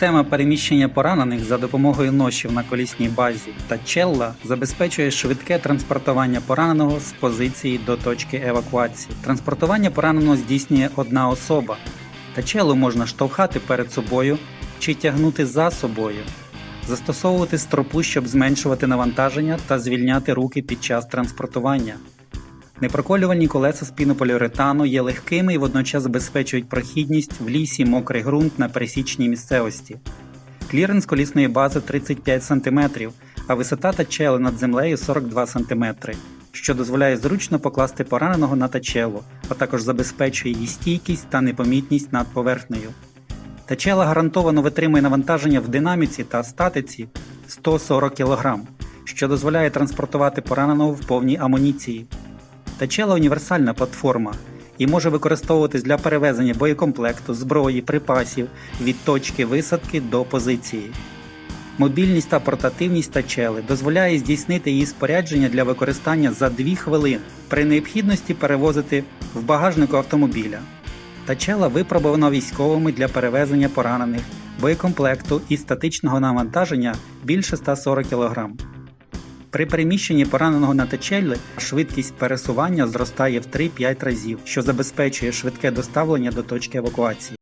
Система переміщення поранених за допомогою ношів на колісній базі та челла забезпечує швидке транспортування пораненого з позиції до точки евакуації. Транспортування пораненого здійснює одна особа. Тачелу можна штовхати перед собою чи тягнути за собою, застосовувати стропу, щоб зменшувати навантаження та звільняти руки під час транспортування. Непроколювальні колеса з пінополіуретану є легкими і водночас забезпечують прохідність в лісі мокрий ґрунт на пересічній місцевості. Кліренс колісної бази 35 см, а висота тачели над землею 42 см, що дозволяє зручно покласти пораненого на тачелу, а також забезпечує її стійкість та непомітність над поверхнею. Тачела гарантовано витримує навантаження в динаміці та статиці 140 кг, що дозволяє транспортувати пораненого в повній амуніції. Тачела універсальна платформа і може використовуватись для перевезення боєкомплекту, зброї, припасів від точки висадки до позиції. Мобільність та портативність тачели дозволяє здійснити її спорядження для використання за 2 хвилини при необхідності перевозити в багажнику автомобіля. Тачела випробована військовими для перевезення поранених, боєкомплекту і статичного навантаження більше 140 кг. При переміщенні пораненого на течелі швидкість пересування зростає в 3-5 разів, що забезпечує швидке доставлення до точки евакуації.